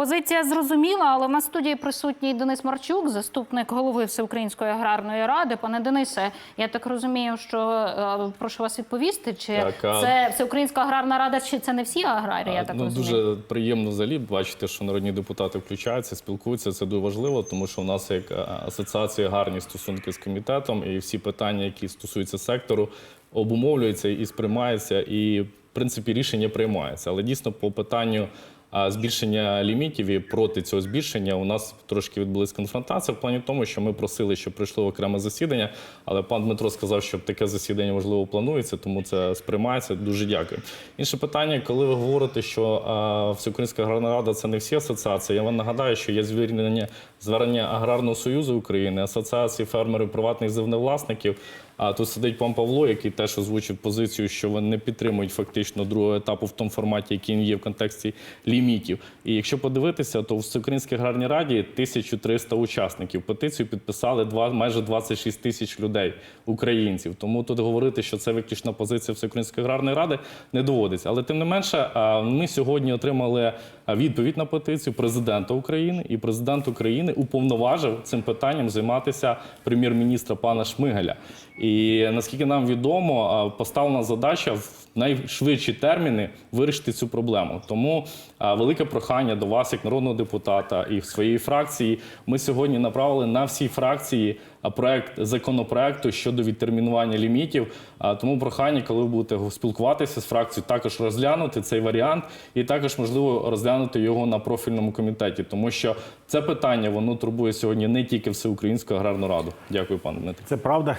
Позиція зрозуміла, але в нас в студії присутній Денис Марчук, заступник голови Всеукраїнської аграрної ради. Пане Денисе, я так розумію, що е, прошу вас відповісти, чи Так, а- це Всеукраїнська аграрна рада, чи це не всі аграрії? Я так ну, розумію. дуже приємно взагалі бачити, що народні депутати включаються, спілкуються. Це дуже важливо, тому що у нас як е, асоціація гарні стосунки з комітетом, і всі питання, які стосуються сектору, обумовлюються і сприймаються, і в принципі рішення приймаються. Але дійсно по питанню. А, Збільшення лімітів і проти цього збільшення у нас трошки відбулись конфронтації в плані тому, що ми просили, щоб прийшло окреме засідання. Але пан Дмитро сказав, що таке засідання можливо планується, тому це сприймається. Дуже дякую. Інше питання, коли ви говорите, що а, Всеукраїнська аграрна рада це не всі асоціації. Я вам нагадаю, що є звернення звернення Аграрного союзу України, асоціації фермерів приватних землевласників. А тут сидить пан Павло, який теж озвучив позицію, що вони не підтримують фактично другого етапу в тому форматі, який він є в контексті лімітів. І якщо подивитися, то в Всеукраїнській аграрній раді 1300 учасників. Петицію підписали два майже 26 тисяч людей, українців. Тому тут говорити, що це виключна позиція Всеукраїнської аграрної ради, не доводиться. Але тим не менше, ми сьогодні отримали відповідь на петицію президента України, і президент України уповноважив цим питанням займатися прем'єр-міністра пана Шмигаля. І наскільки нам відомо, поставлена задача в найшвидші терміни вирішити цю проблему. Тому велике прохання до вас, як народного депутата і своєї фракції. Ми сьогодні направили на всі фракції проект законопроекту щодо відтермінування лімітів. Тому прохання, коли ви будете спілкуватися з фракцією, також розглянути цей варіант, і також можливо розглянути його на профільному комітеті, тому що це питання воно турбує сьогодні не тільки всеукраїнську аграрну раду. Дякую, пане Дмитро. Це правда.